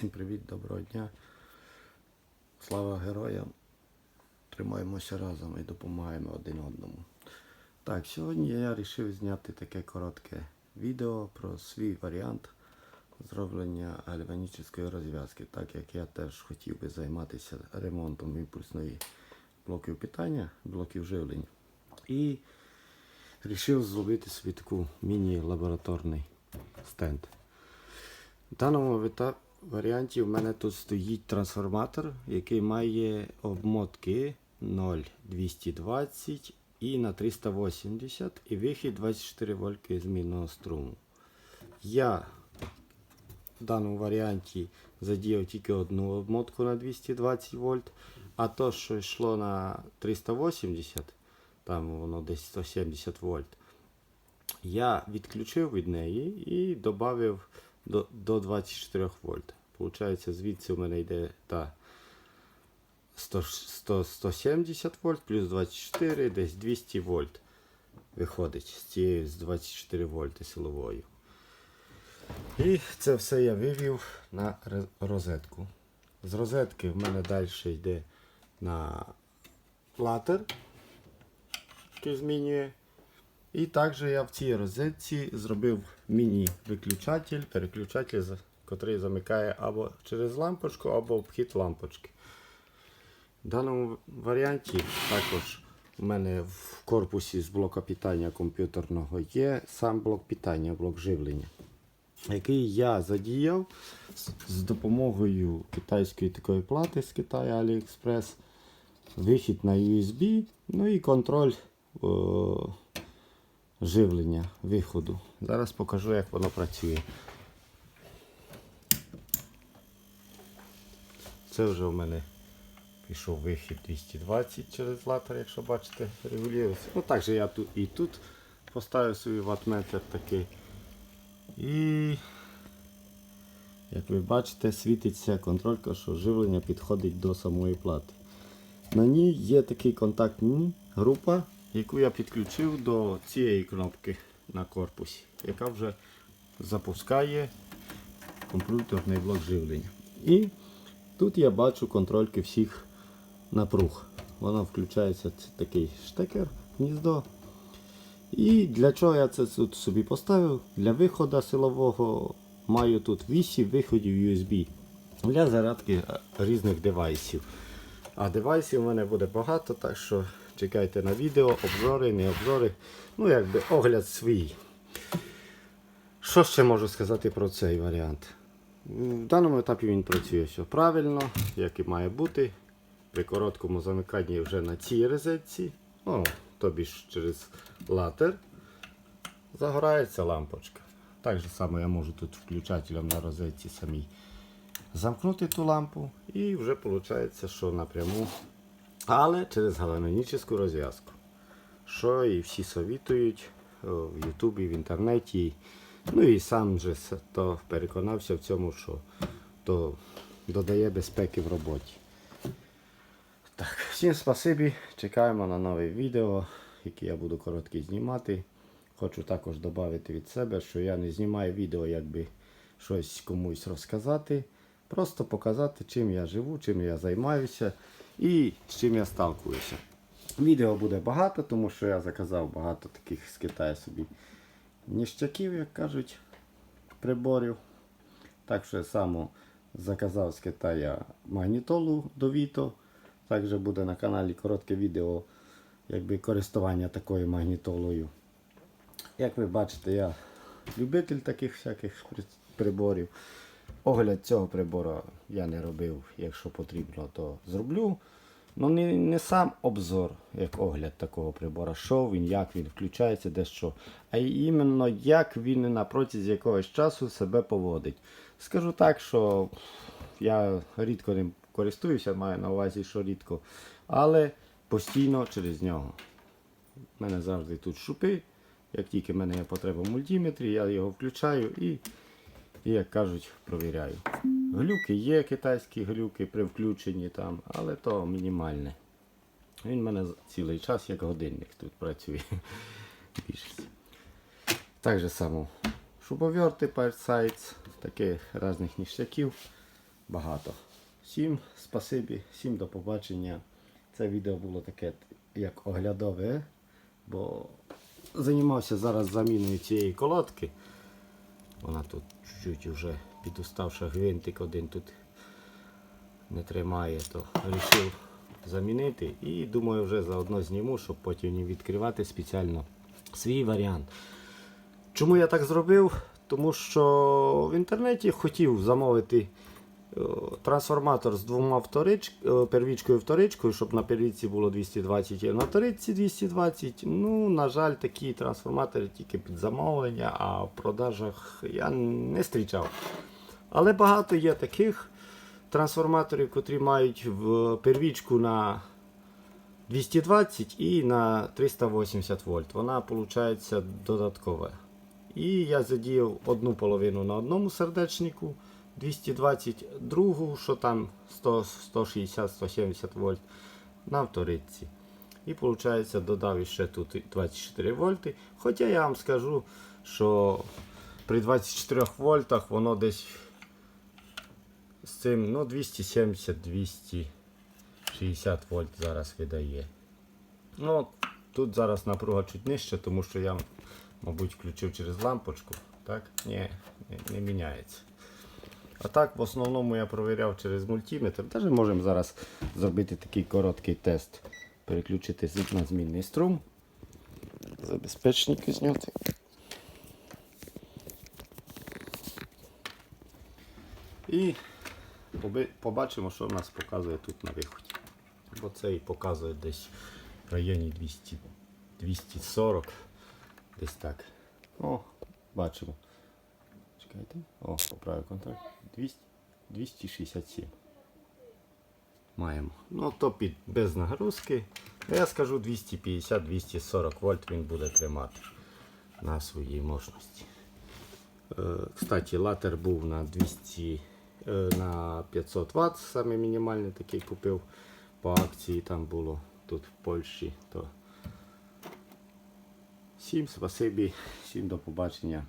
Всім привіт, доброго дня. Слава героям. Тримаємося разом і допомагаємо один одному. Так, сьогодні я вирішив зняти таке коротке відео про свій варіант зроблення гальванічної розв'язки, так як я теж хотів би займатися ремонтом імпульсної блоків питання, блоків живлення. І вирішив зробити собі таку міні-лабораторний стенд. В даному вита- варіанті в мене тут стоїть трансформатор, який має обмотки 0,220 і на 380 і вихід 24 вольтки змінного струму. Я в даному варіанті задіяв тільки одну обмотку на 220 вольт, а то, що йшло на 380, там воно десь 170 вольт, я відключив від неї і додав до, до 24 вольт. Получається, звідси у мене йде та 100, 100, 170 вольт плюс 24, десь 200 вольт виходить з цієї з 24 вольти силовою. І це все я вивів на розетку. З розетки в мене далі йде на латер, який змінює. І також я в цій розетці зробив міні-виключатель, переключатель, котрий замикає або через лампочку, або обхід лампочки. В даному варіанті також у мене в корпусі з блока питання комп'ютерного є сам блок питання, блок живлення, який я задіяв з- допомогою китайської такої плати з Китаю AliExpress, вихід на USB, ну і контроль. О, живлення виходу. Зараз покажу, як воно працює. Це вже у мене пішов вихід 220 через латер, якщо бачите, регулюється. Ну так же я тут і тут поставив свій ватметр такий. І як ви бачите, світиться контролька, що живлення підходить до самої плати. На ній є такий контактний група, яку я підключив до цієї кнопки на корпусі, яка вже запускає комп'ютерний блок живлення. І тут я бачу контрольки всіх напруг. Воно включається такий штекер, гніздо. І для чого я це тут собі поставив? Для виходу силового маю тут 8 виходів USB для зарядки е, різних девайсів. А девайсів у мене буде багато, так що чекайте на відео, обзори, не обзори. Ну, якби огляд свій. Що ще можу сказати про цей варіант? В даному етапі він працює все правильно, як і має бути. При короткому замиканні вже на цій розетці, ну, тобі ж через латер, загорається лампочка. Так же само я можу тут включателем на розетці самій замкнути ту лампу і вже виходить, що напряму, але через галанонічну розв'язку. Що і всі совітують в Ютубі, в інтернеті. Ну і сам же то переконався в цьому, що то додає безпеки в роботі. Так, всім спасибі. Чекаємо на нове відео, яке я буду коротке знімати. Хочу також додати від себе, що я не знімаю відео, якби щось комусь розказати. Просто показати, чим я живу, чим я займаюся і з чим я сталкуюся. Відео буде багато, тому що я заказав багато таких з Китаю собі ніштяків, як кажуть, приборів. Так що я сам заказав з Китаю магнітолу до Vito. Також буде на каналі коротке відео якби користування такою магнітолою. Як ви бачите, я любитель таких всяких приборів. Огляд цього прибору я не робив, якщо потрібно, то зроблю. Ну не, не сам обзор, як огляд такого прибора, що він, як він включається, де що, а іменно як він на протязі якогось часу себе поводить. Скажу так, що я рідко ним користуюся, маю на увазі, що рідко, але постійно через нього. У мене завжди тут шупи. Як тільки в мене є потреба в мультиметрі, я його включаю і, і як кажуть, провіряю. Глюки є китайські глюки при включенні там, але то мінімальне. Він в мене цілий час як годинник тут працює. Більшість. Так же само шубоверти Sites, таких різних ніштяків. багато. Всім спасибі, всім до побачення. Це відео було таке як оглядове, бо займався зараз заміною цієї колодки. Вона тут чуть-чуть вже підуставша гвинтик один тут не тримає, то вирішив замінити. І думаю, вже заодно зніму, щоб потім не відкривати спеціально свій варіант. Чому я так зробив? Тому що в інтернеті хотів замовити трансформатор з двома вторич, е, первічкою і вторичкою, щоб на первічці було 220 і на вторичці 220. Ну, на жаль, такі трансформатори тільки під замовлення, а в продажах я не зустрічав. Але багато є таких трансформаторів, котрі мають в первічку на 220 і на 380 вольт. Вона виходить додаткова. І я задіяв одну половину на одному сердечнику 220, другу, що там 160-170 вольт на вторичці. І виходить, додав ще тут 24 вольти. Хоча я вам скажу, що при 24 вольтах воно десь з цим ну, 270-260 вольт зараз видає. Ну, тут зараз напруга чуть нижча, тому що я, мабуть, включив через лампочку. Так? Ні, не, не міняється. А так, в основному я провіряв через мультиметр. Даже можемо зараз зробити такий короткий тест. Переключити на змінний струм. Забезпечник зняти. І побачимо, що в нас показує тут на виході. Бо це і показує десь в районі 200, 240. Десь так. О, бачимо. Чекайте. О, поправив контакт. 200, 267. Маємо. Ну, то під без нагрузки. Я скажу 250-240 вольт він буде тримати на своїй мощності. Е, Кстати, латер був на 200 е, на 500 Вт, саме мінімальний такий купив по акції. Там було тут в Польщі. То всім спасибі, всім до побачення.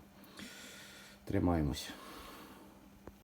Тримаємося.